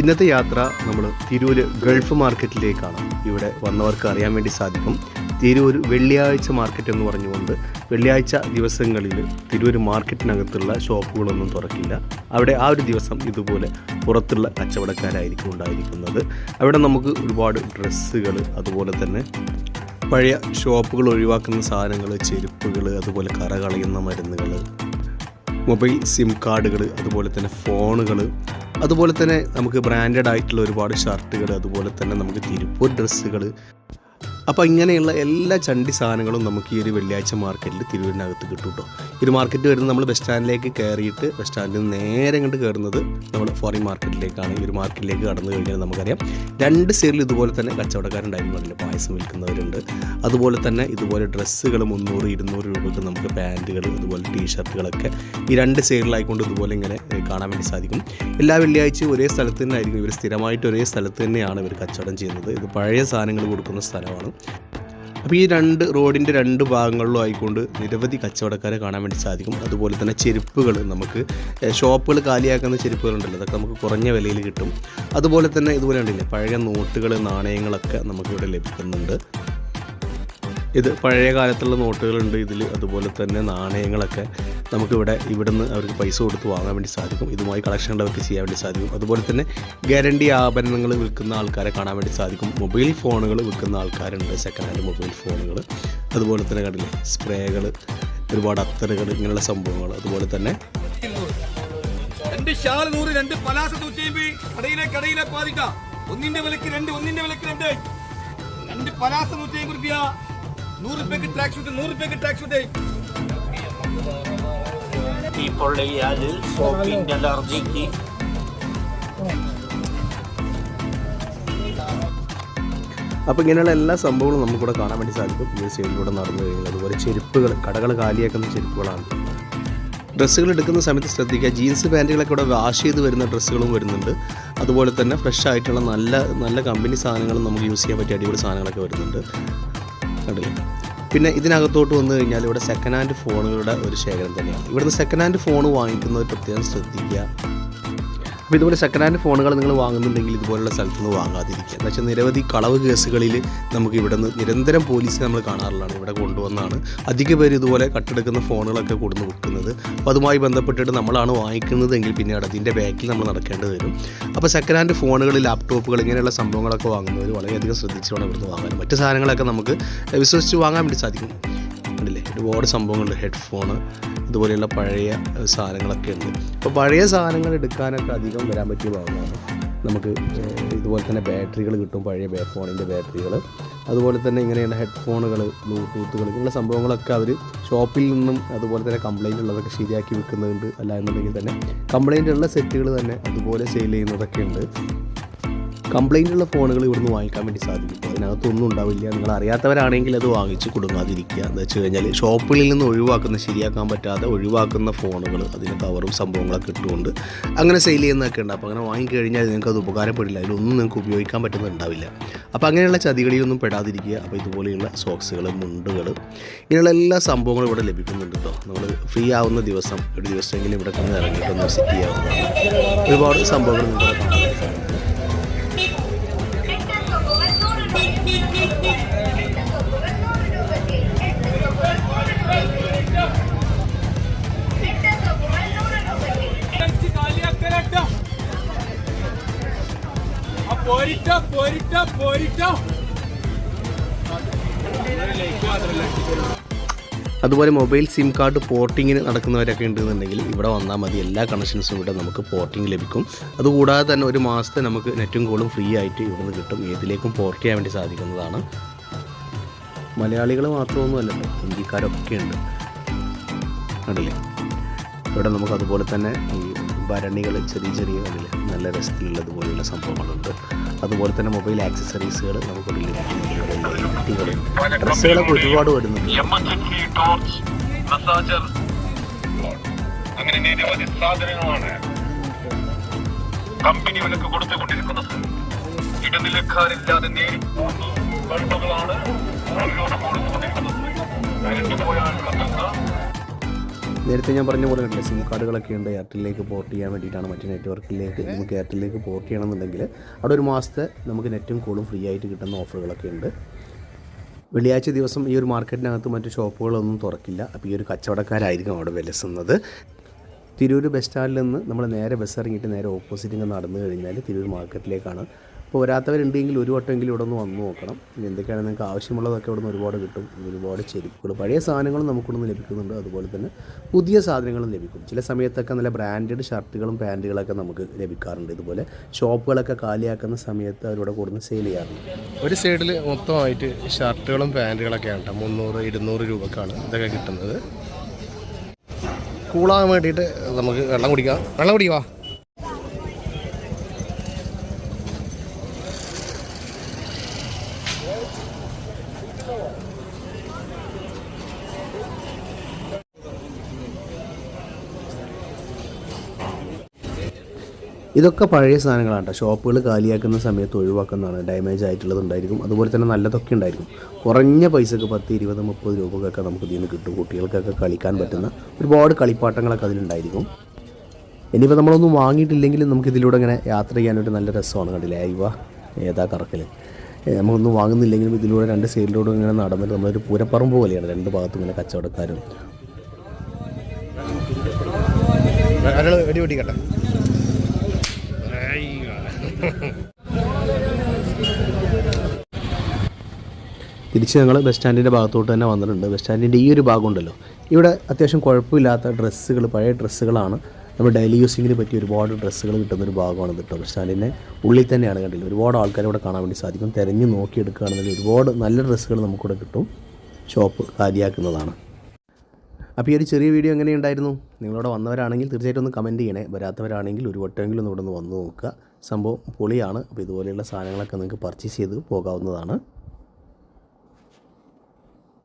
ഇന്നത്തെ യാത്ര നമ്മൾ തിരൂര് ഗൾഫ് മാർക്കറ്റിലേക്കാണ്. ഇവിടെ വന്നവർക്ക് അറിയാൻ വേണ്ടി സാധിക്കും. തിരൂർ വെള്ളിയാഴ്ച മാർക്കറ്റ് എന്ന് പറഞ്ഞുകൊണ്ട് വെള്ളിയാഴ്ച ദിവസങ്ങളിൽ തിരൂർ മാർക്കറ്റിനകത്തുള്ള ഷോപ്പുകളൊന്നും തുറക്കില്ല. അവിടെ ആ ഒരു ദിവസം ഇതുപോലെ പുറത്തുള്ള കച്ചവടക്കാരായിരിക്കും ഉണ്ടായിരിക്കുന്നത്. അവിടെ നമുക്ക് ഒരുപാട് ഡ്രസ്സുകൾ അതുപോലെ തന്നെ പഴയ ഷോപ്പുകൾ ഒഴിവാക്കുന്ന സാധനങ്ങൾ ചെരുപ്പുകൾ അതുപോലെ കറകളയുന്ന മരുന്നുകൾ മൊബൈൽ സിം കാർഡുകൾ അതുപോലെ തന്നെ ഫോണുകൾ അതുപോലെ തന്നെ നമുക്ക് ബ്രാൻഡഡ് ആയിട്ടുള്ള ഒരുപാട് ഷർട്ടുകൾ അതുപോലെ തന്നെ നമുക്ക് തിരുപ്പൂർ ഡ്രസ്സുകൾ അപ്പോൾ ഇങ്ങനെയുള്ള എല്ലാ ചണ്ടി സാധനങ്ങളും നമുക്ക് ഈ ഒരു വെള്ളിയാഴ്ച മാർക്കറ്റിൽ തിരുവനന്തപുരത്ത് കിട്ടും കേട്ടോ ഒരു മാർക്കറ്റ് വരുന്നത് നമ്മൾ ബസ് സ്റ്റാൻഡിലേക്ക് കയറിയിട്ട് ബസ് സ്റ്റാൻഡിൽ നിന്ന് നേരെ ഇങ്ങോട്ട് കയറുന്നത് നമ്മൾ ഫോറിൻ മാർക്കറ്റിലേക്കാണ് ഈ ഒരു മാർക്കറ്റിലേക്ക് കടന്നു കഴിഞ്ഞാൽ നമുക്കറിയാം രണ്ട് സൈഡിൽ ഇതുപോലെ തന്നെ കച്ചവടക്കാരുണ്ടായിരുന്നു. അതിൽ പായസം വിൽക്കുന്നവരുണ്ട്. അതുപോലെ തന്നെ ഇതുപോലെ ഡ്രസ്സുകൾ മുന്നൂറ് ഇരുന്നൂറ് രൂപയ്ക്ക് നമുക്ക് പാന്റുകൾ ഇതുപോലെ ടീഷർട്ടുകളൊക്കെ ഈ രണ്ട് സൈഡിലായിക്കൊണ്ട് ഇതുപോലെ ഇങ്ങനെ കാണാൻ വേണ്ടി സാധിക്കും. എല്ലാ വെള്ളിയാഴ്ചയും ഒരേ സ്ഥലത്ത് തന്നെ ആയിരിക്കും ഇവർ സ്ഥിരമായിട്ട് ഒരേ സ്ഥലത്ത് തന്നെയാണ് ഇവർ കച്ചവടം ചെയ്യുന്നത്. ഇത് പഴയ സാധനങ്ങൾ കൊടുക്കുന്ന സ്ഥലമാണ്. അപ്പോൾ ഈ രണ്ട് റോഡിന്റെ രണ്ട് ഭാഗങ്ങളിലും ആയിക്കൊണ്ട് നിരവധി കച്ചവടക്കാരെ കാണാൻ വേണ്ടി സാധിക്കും. അതുപോലെ തന്നെ ചെരുപ്പുകൾ നമുക്ക് ഷോപ്പുകൾ കാലിയാക്കുന്ന ചെരുപ്പുകളുണ്ടല്ലോ അതൊക്കെ നമുക്ക് കുറഞ്ഞ വിലയിൽ കിട്ടും. അതുപോലെ തന്നെ ഇതുപോലെ ഉണ്ടല്ലേ പഴയ നോട്ടുകൾ നാണയങ്ങളൊക്കെ നമുക്കിവിടെ ലഭിക്കുന്നുണ്ട്. ഇത് പഴയ കാലത്തുള്ള നോട്ടുകളുണ്ട് ഇതിൽ അതുപോലെ തന്നെ നാണയങ്ങളൊക്കെ നമുക്കിവിടെ ഇവിടുന്ന് അവർക്ക് പൈസ കൊടുത്ത് വാങ്ങാൻ വേണ്ടി സാധിക്കും. ഇതുമായി കളക്ഷൻ അവർക്ക് ചെയ്യാൻ വേണ്ടി സാധിക്കും. അതുപോലെ തന്നെ ഗ്യാരണ്ടി ആഭരണങ്ങൾ വിൽക്കുന്ന ആൾക്കാരെ കാണാൻ വേണ്ടി സാധിക്കും. മൊബൈൽ ഫോണുകൾ വിൽക്കുന്ന ആൾക്കാരുണ്ട് സെക്കൻഡ് ഹാൻഡ് മൊബൈൽ ഫോണുകൾ അതുപോലെ തന്നെ കണ്ടില്ലേ സ്പ്രേകൾ ഒരുപാട് അത്തറുകൾ ഇങ്ങനെയുള്ള സംഭവങ്ങൾ. അതുപോലെ തന്നെ രണ്ട് ഷാൾ നൂറ് രണ്ട് കടയിലെ കടയിലെ ഒന്നിന്റെ രണ്ട് ഒന്നിന്റെ രണ്ട്. രണ്ട് അമ്പത് റുപ്യ. നൂറ് റുപ്യക്ക് ട്രാക്ക് ഈ പൊള്ളിയാലിൽ സോപ്പിന്റെ അലർജിക്ക് അപ്പോൾ ഇങ്ങനെയുള്ള എല്ലാ സംഭവങ്ങളും നമുക്കിവിടെ കാണാൻ വേണ്ടി സാധിക്കും. ഈ സൈഡിലൂടെ നടന്നു കഴിഞ്ഞാൽ അതുപോലെ ചെരുപ്പുകൾ കടകൾ കാലിയാക്കുന്ന ചെരുപ്പുകളാണ്. ഡ്രസ്സുകൾ എടുക്കുന്ന സമയത്ത് ശ്രദ്ധിക്കുക ജീൻസ് പാന്റുകളൊക്കെ ഇവിടെ വാഷ് ചെയ്ത് വരുന്ന ഡ്രസ്സുകളും വരുന്നുണ്ട്. അതുപോലെ തന്നെ ഫ്രഷ് ആയിട്ടുള്ള നല്ല നല്ല കമ്പനി സാധനങ്ങളും നമുക്ക് യൂസ് ചെയ്യാൻ പറ്റിയ അടിപൊളി സാധനങ്ങളൊക്കെ വരുന്നുണ്ട്. കണ്ടില്ലേ? പിന്നെ ഇതിനകത്തോട്ട് വന്നു കഴിഞ്ഞാൽ ഇവിടെ സെക്കൻഡ് ഹാൻഡ് ഫോണുകളുടെ ഒരു ശേഖരം തന്നെയാണ്. ഇവിടുന്ന് സെക്കൻഡ് ഹാൻഡ് ഫോൺ വാങ്ങിക്കുന്നത് പ്രത്യേകം ശ്രദ്ധിക്കുക. അപ്പോൾ ഇതുപോലെ സെക്കൻഡ് ഹാൻഡ് ഫോണുകൾ നിങ്ങൾ വാങ്ങുന്നുണ്ടെങ്കിൽ ഇതുപോലുള്ള സ്ഥലത്ത് നിന്ന് വാങ്ങാതിരിക്കുക. എന്ന് വെച്ചാൽ നിരവധി കളവ് കേസുകളിൽ നമുക്ക് ഇവിടെ നിന്ന് നിരന്തരം പോലീസ് നമ്മൾ കാണാറുള്ളതാണ്. ഇവിടെ കൊണ്ടുവന്നാണ് അധിക പേര് ഇതുപോലെ കട്ടെടുക്കുന്ന ഫോണുകളൊക്കെ കൊടുന്ന് വിൽക്കുന്നത്. അപ്പോൾ അതുമായി ബന്ധപ്പെട്ടിട്ട് നമ്മളാണ് വാങ്ങിക്കുന്നതെങ്കിൽ പിന്നീട് അതിന്റെ ബാക്കിൽ നമ്മൾ നടക്കേണ്ടി വരും. അപ്പോൾ സെക്കൻഡ് ഹാൻഡ് ഫോണുകൾ ലാപ്ടോപ്പുകൾ ഇങ്ങനെയുള്ള സംഭവങ്ങളൊക്കെ വാങ്ങുന്നവർ വളരെയധികം ശ്രദ്ധിച്ച് വേണം ഇവിടുന്ന് വാങ്ങാൻ. മറ്റ് സാധനങ്ങളൊക്കെ നമുക്ക് വിശ്വസിച്ച് വാങ്ങാൻ വേണ്ടി സാധിക്കും. കണ്ടില്ലേ? ഒരുപാട് സംഭവങ്ങളുണ്ട്. ഹെഡ്ഫോണ് ഇതുപോലെയുള്ള പഴയ സാധനങ്ങളൊക്കെ ഉണ്ട്. അപ്പോൾ പഴയ സാധനങ്ങൾ എടുക്കാനൊക്കെ അധികം വരാൻ പറ്റിയ ഭാഗമാണ്. നമുക്ക് ഇതുപോലെ തന്നെ ബാറ്ററികൾ കിട്ടും പഴയ ഫോണിന്റെ ബാറ്ററികൾ. അതുപോലെ തന്നെ ഇങ്ങനെയുള്ള ഹെഡ്ഫോണുകൾ ബ്ലൂടൂത്തുകൾ ഇങ്ങനെയുള്ള സംഭവങ്ങളൊക്കെ അവർ ഷോപ്പിൽ നിന്നും അതുപോലെ തന്നെ കംപ്ലൈന്റ് ഉള്ളതൊക്കെ ശരിയാക്കി വെക്കുന്നുണ്ട്. അല്ല എന്നുണ്ടെങ്കിൽ തന്നെ കംപ്ലൈന്റ് ഉള്ള സെറ്റുകൾ തന്നെ അതുപോലെ സെയിൽ ചെയ്യുന്നതൊക്കെ ഉണ്ട്. കംപ്ലൈന്റ് ഉള്ള ഫോണുകൾ ഇവിടുന്ന് വാങ്ങിക്കാൻ വേണ്ടി സാധിക്കും. അതിനകത്തൊന്നും ഉണ്ടാവില്ല. നിങ്ങൾ അറിയാത്തവരാണെങ്കിൽ അത് വാങ്ങിച്ച് കൊടുങ്ങാതിരിക്കുക എന്ന് വെച്ച് കഴിഞ്ഞാൽ ഷോപ്പുകളിൽ നിന്ന് ഒഴിവാക്കുന്ന ശരിയാക്കാൻ പറ്റാതെ ഒഴിവാക്കുന്ന ഫോണുകൾ അതിന് കവറും സംഭവങ്ങളൊക്കെ ഇട്ടുകൊണ്ട് അങ്ങനെ സെയിൽ ചെയ്യുന്നതൊക്കെ ഉണ്ട്. അപ്പോൾ അങ്ങനെ വാങ്ങിക്കഴിഞ്ഞാൽ നിങ്ങൾക്ക് അത് ഉപകാരപ്പെടില്ല. അതിലൊന്നും നിങ്ങൾക്ക് ഉപയോഗിക്കാൻ പറ്റുന്നുണ്ടാവില്ല അപ്പോൾ അങ്ങനെയുള്ള ചതികളിലൊന്നും പെടാതിരിക്കുക. അപ്പോൾ ഇതുപോലെയുള്ള സോക്സുകൾ മുണ്ടുകൾ ഇങ്ങനെയുള്ള എല്ലാ സംഭവങ്ങളും ഇവിടെ ലഭിക്കുന്നുണ്ട് കേട്ടോ. നമ്മൾ ഫ്രീ ആവുന്ന ദിവസം ഒരു ദിവസമെങ്കിലും ഇവിടെ കണ്ട് ഇറങ്ങിയിട്ടൊന്ന് വിസിറ്റ് ചെയ്യാവുന്നതാണ്. ഒരുപാട് സംഭവങ്ങൾ നിങ്ങൾക്ക് പോരിട്ട പോരിട്ടോ പോരിട്ടോ. അതുപോലെ മൊബൈൽ സിം കാർഡ് പോർട്ടിങ്ങിന് നടക്കുന്നവരൊക്കെ ഉണ്ടെന്നുണ്ടെങ്കിൽ ഇവിടെ വന്നാൽ മതി. എല്ലാ കണക്ഷൻസും ഇവിടെ നമുക്ക് പോർട്ടിങ് ലഭിക്കും. അതുകൂടാതെ തന്നെ ഒരു മാസത്തെ നമുക്ക് നെറ്റും കോളും ഫ്രീ ആയിട്ട് ഇവിടുന്ന് കിട്ടും. ഏതിലേക്കും പോർട്ട് ചെയ്യാൻ വേണ്ടി സാധിക്കുന്നതാണ്. മലയാളികൾ മാത്രമൊന്നുമല്ലല്ലോ ഹിന്ദിക്കാരൊക്കെ ഉണ്ട് കണ്ടില്ലേ ഇവിടെ നമുക്ക് അതുപോലെ തന്നെ ഈ ഭരണികൾ ചെറിയ ചെറിയ നല്ല രസത്തിലുള്ളതുപോലെയുള്ള സംഭവങ്ങളുണ്ട്. അതുപോലെ തന്നെ മൊബൈൽ ആക്സസറീസുകൾ നമുക്ക് ഡ്രസ്സുകളൊക്കെ ഒരുപാട് വരുന്നുണ്ട്. അങ്ങനെ ഇടനിലക്കാരില്ലാതെ നേരിട്ട് ബൾബുകളാണ് കൊടുത്തുകൊണ്ടിരിക്കുന്നത്. നേരത്തെ ഞാൻ പറഞ്ഞ പോലെ കണ്ടില്ല സിം കാർഡുകളൊക്കെ ഉണ്ട് എയർടെല്ലിലേക്ക് പോർട്ട് ചെയ്യാൻ വേണ്ടിയിട്ടാണ് മറ്റു നെറ്റ്വർക്കിലേക്ക് നമുക്ക് എയർടെല്ലിലേക്ക് പോർട്ട് ചെയ്യണമെന്നുണ്ടെങ്കിൽ അവിടെ ഒരു മാസത്തെ നമുക്ക് നെറ്റും കോളും ഫ്രീ ആയിട്ട് കിട്ടുന്ന ഓഫറുകളൊക്കെ ഉണ്ട്. വെള്ളിയാഴ്ച ദിവസം ഈ ഒരു മാർക്കറ്റിനകത്ത് മറ്റ് ഷോപ്പുകളൊന്നും തുറക്കില്ല. അപ്പോൾ ഈ ഒരു കച്ചവടക്കാരായിരിക്കും അവിടെ വിലസുന്നത്. തിരൂർ ബസ് സ്റ്റാൻഡിൽ നിന്ന് നമ്മൾ നേരെ ബസ് ഇറങ്ങിയിട്ട് നേരെ ഓപ്പോസിറ്റ് നടന്നു കഴിഞ്ഞാൽ തിരൂർ മാർക്കറ്റിലേക്കാണ് അപ്പോൾ വരാത്തവരുണ്ടെങ്കിൽ ഒരു വട്ടമെങ്കിലും ഇവിടെ ഒന്ന് വന്ന് നോക്കണം. എന്തൊക്കെയാണ് നിങ്ങൾക്ക് ആവശ്യമുള്ളതൊക്കെ ഇവിടെ നിന്ന് ഒരുപാട് കിട്ടും. ഒരുപാട് ചെരുപ്പുകൾ. പഴയ സാധനങ്ങളും നമുക്കിവിടെ നിന്ന് ലഭിക്കുന്നുണ്ട്. അതുപോലെ തന്നെ പുതിയ സാധനങ്ങളും ലഭിക്കും. ചില സമയത്തൊക്കെ നല്ല ബ്രാൻഡഡ് ഷർട്ടുകളും പാന്റുകളൊക്കെ നമുക്ക് ലഭിക്കാറുണ്ട്. ഇതുപോലെ ഷോപ്പുകളൊക്കെ കാലിയാക്കുന്ന സമയത്ത് അവരിവിടെ കൊടുന്ന് സെയിൽ ചെയ്യാറുണ്ട്. ഒരു സൈഡിൽ മൊത്തമായിട്ട് ഷർട്ടുകളും പാന്റുകളൊക്കെയാണ് കേട്ടോ മുന്നൂറ് ഇരുന്നൂറ് രൂപക്കാണ് ഇതൊക്കെ കിട്ടുന്നത്. കൂളാകാൻ വേണ്ടിയിട്ട് നമുക്ക് വെള്ളം കുടിക്കാം. വെള്ളം കുടിക്കുവാ. ഇതൊക്കെ പഴയ സാധനങ്ങളാണ് കേട്ടോ. ഷോപ്പുകൾ കാലിയാക്കുന്ന സമയത്ത് ഒഴിവാക്കുന്നതാണ്. ഡാമേജ് ആയിട്ടുള്ളത് ഉണ്ടായിരിക്കും. അതുപോലെ തന്നെ നല്ലതൊക്കെ ഉണ്ടായിരിക്കും. കുറഞ്ഞ പൈസക്ക് പത്ത് ഇരുപത് മുപ്പത് രൂപക്കൊക്കെ നമുക്ക് ഇതിൽ നിന്ന് കിട്ടും. കുട്ടികൾക്കൊക്കെ കളിക്കാൻ പറ്റുന്ന ഒരുപാട് കളിപ്പാട്ടങ്ങളൊക്കെ അതിലുണ്ടായിരിക്കും. ഇനിയിപ്പോൾ നമ്മളൊന്നും വാങ്ങിയിട്ടില്ലെങ്കിലും നമുക്ക് ഇതിലൂടെ ഇങ്ങനെ യാത്ര ചെയ്യാനൊരു നല്ല രസമാണ് കണ്ടില്ലേ? ഐവ ഏതാ കറക്കൽ നമ്മളൊന്നും വാങ്ങുന്നില്ലെങ്കിലും ഇതിലൂടെ രണ്ട് സൈഡിലൂടെ ഇങ്ങനെ നടന്നിട്ട് നമ്മളൊരു പൂരപ്പറമ്പ് പോലെയാണ് രണ്ട് ഭാഗത്തും ഇങ്ങനെ കച്ചവടക്കാരും. തിരിച്ച് ഞങ്ങൾ ബസ് സ്റ്റാൻഡിന്റെ ഭാഗത്തോട്ട് തന്നെ വന്നിട്ടുണ്ട്. ബസ് സ്റ്റാൻഡിന്റെ ഈ ഒരു ഭാഗമുണ്ടല്ലോ ഇവിടെ അത്യാവശ്യം കുഴപ്പമില്ലാത്ത ഡ്രസ്സുകൾ പഴയ ഡ്രസ്സുകളാണ്. നമ്മൾ ഡെയിലി യൂസിങ്ങിന് പറ്റിയ ഒരുപാട് ഡ്രസ്സുകൾ കിട്ടുന്ന ഒരു ഭാഗമാണ് കേട്ടോ സ്റ്റാലിന്റെ ഉള്ളിൽ തന്നെയാണ് കണ്ടില്ല ഒരുപാട് ആൾക്കാരെ ഇവിടെ കാണാൻ വേണ്ടി സാധിക്കും. തിരഞ്ഞ് നോക്കി എടുക്കുകയാണെന്നുണ്ടെങ്കിൽ ഒരുപാട് നല്ല ഡ്രസ്സുകൾ നമുക്കിവിടെ കിട്ടും. ഷോപ്പ് കാര്യമാക്കുന്നതാണ് അപ്പോൾ ഈ ഒരു ചെറിയ വീഡിയോ എങ്ങനെയുണ്ടായിരുന്നു? നിങ്ങളോട് വന്നവരാണെങ്കിൽ തീർച്ചയായിട്ടും ഒന്ന് കമന്റ് ചെയ്യണേ. വരാത്തവരാണെങ്കിൽ ഒരു വട്ടമെങ്കിലും ഒന്ന് ഇവിടെ നിന്ന് വന്ന് നോക്കുക. സംഭവം പൊളിയാണ്. അപ്പോൾ ഇതുപോലെയുള്ള സാധനങ്ങളൊക്കെ നിങ്ങൾക്ക് പർച്ചേസ് ചെയ്ത് പോകാവുന്നതാണ്.